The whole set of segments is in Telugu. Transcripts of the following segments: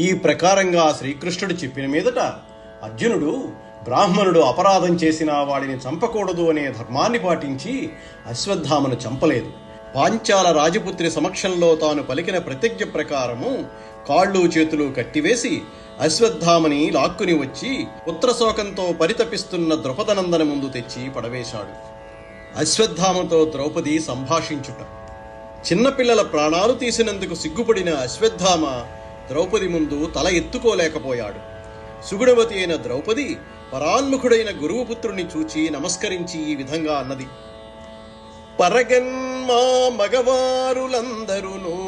ఈ ప్రకారంగా శ్రీకృష్ణుడు చెప్పిన మీదట అర్జునుడు బ్రాహ్మణుడు అపరాధం చేసిన వాడిని చంపకూడదు అనే ధర్మాన్ని పాటించి అశ్వత్థామను చంపలేదు. పాంచాల రాజపుత్రి సమక్షంలో తాను పలికిన ప్రతిజ్ఞ ప్రకారము కాళ్ళు చేతులు కట్టివేసి అశ్వత్థామని లాక్కుని వచ్చి పుత్రశోకంతో పరితపిస్తున్న ద్రౌపదనందన ముందు తెచ్చి పడవేశాడు. అశ్వత్థామతో ద్రౌపది సంభాషించుట. చిన్నపిల్లల ప్రాణాలు తీసినందుకు సిగ్గుపడిన అశ్వత్థామ ద్రౌపది ముందు తల ఎత్తుకోలేకపోయాడు. సుగుణవతి అయిన ద్రౌపది పరాన్ముఖుడైన గురువుపుత్రుని చూచి నమస్కరించి ఈ విధంగా అన్నది. పరగన్మా మగవారులందరును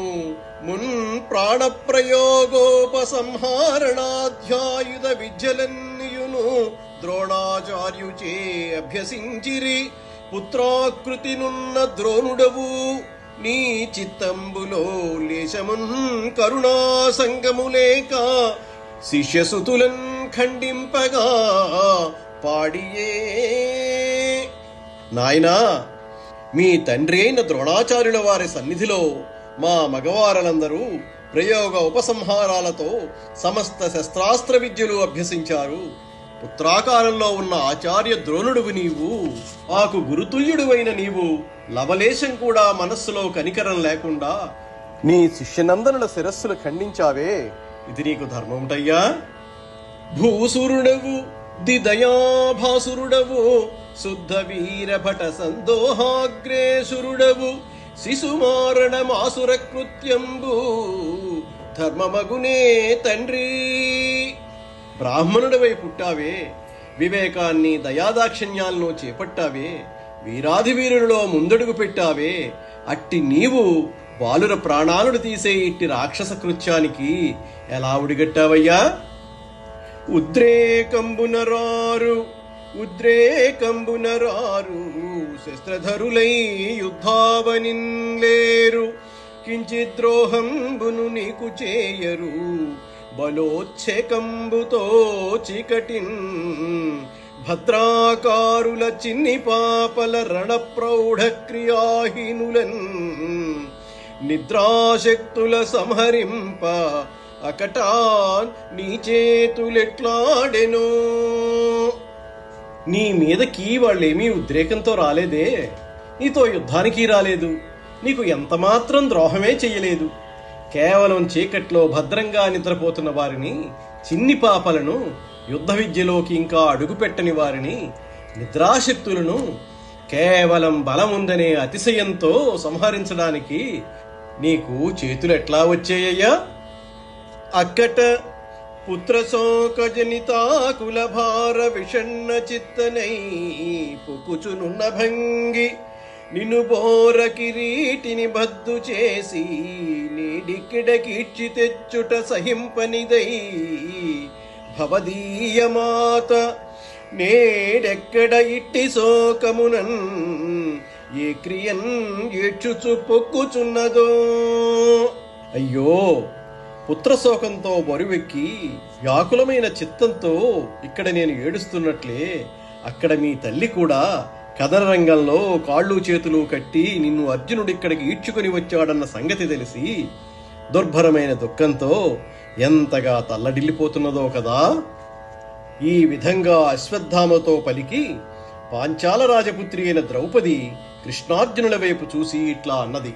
మున్ ప్రాణప్రయోగోపసంహారణాధ్యాయుధ విద్యలన్నియును ద్రోణాచార్యుచే అభ్యసించిరి. పుత్రాకృతినున్న ద్రోణుడవు నీ చిత్తంబులో లేశమున్ కరుణా సంగములేక శిష్యసుతులన్ ఖండింపగా పాడియే. నాయనా మీ తండ్రి అయిన ద్రోణాచార్యుల వారి సన్నిధిలో మా మగవారలందరూ ప్రయోగ ఉపసంహారాలతో సమస్త శస్త్రాస్త్ర విద్యలు అభ్యసించారు. ఉత్తరాకారంలో ఉన్న ఆచార్య ద్రోణుడువు నీవు మాకు గురుతుల్యుడువైన నీవు లవలేశం కూడా మనస్సులో కనికరం లేకుండా నీ శిష్యనందనుల శిరస్సులు ఖండించావే. ఇది నీకు ధర్మముటయ్యా భూసురుడవు దిదయాభాసురుడవు శుద్ధ వీరభట సందోహాగ్రేసురుడవు శిశుమారణమాసుర కృత్యంబు ధర్మమగునే తండ్రి. బ్రాహ్మణుడివై పుట్టావే. వివేకాన్ని దయాదాక్షిణ్యాలను చేపట్టావే. వీరాధి వీరులలో ముందడుగు పెట్టావే. అట్టి నీవు బాలుర ప్రాణాలను తీసే ఇట్టి రాక్షస కృత్యానికి ఎలా ఉడిగట్టావయ్యా ఉద్రేకంబునరారు ఉద్రేకంబునరారు శస్త్రధరులై యుద్ధావనిన్లేరు. కించిద్రోహంబును నీకు చేయరు. బలోచ్ఛకంబుతో చీకటిన్ భద్రాకారుల చిన్ని పాపల రణ క్రియాహీనులన్ నిద్రాశక్తుల సంహరింప అకటా నీ చేతులెట్లాడెను నీ మీదకి వాళ్ళేమీ ఉద్రేకంతో రాలేదే. నీతో యుద్ధానికి రాలేదు. నీకు ఎంతమాత్రం ద్రోహమే చెయ్యలేదు కేవలం చీకట్లో భద్రంగా నిద్రపోతున్న వారిని చిన్ని పాపలను యుద్ధ విద్యలోకి ఇంకా అడుగుపెట్టని వారిని నిద్రాశక్తులను కేవలం బలముందనే అతిశయంతో సంహరించడానికి నీకు చేతులు ఎట్లా వచ్చాయ్యా? అక్కట పుత్రశోకజనితాకుల భార విషణ్ణ చిత్తనై పుకుచునున్న భంగి నిన్ను బోర కిరీటిని బద్దు చేసి నీడికిడకీడ్చి తెచ్చుట సహింపనిదై. భవదీయమాత నేడెక్కడ ఇట్టి శోకమునన్? ఏ క్రియన్ ఏడ్చుచు పొక్కుచున్నదో అయ్యో పుత్రశోకంతో బరువెక్కి వ్యాకులమైన చిత్తంతో ఇక్కడ నేను ఏడుస్తున్నట్లే అక్కడ మీ తల్లి కూడా కథన రంగంలో కాళ్ళు చేతులు కట్టి నిన్ను అర్జునుడు ఇక్కడికి ఈడ్చుకుని వచ్చాడన్న సంగతి తెలిసి దుర్భరమైన దుఃఖంతో ఎంతగా తల్లడిల్లిపోతున్నదో కదా? ఈ విధంగా అశ్వత్థామతో పలికి పాంచాల రాజపుత్రి అయిన ద్రౌపది కృష్ణార్జునుల వైపు చూసి ఇట్లా అన్నది.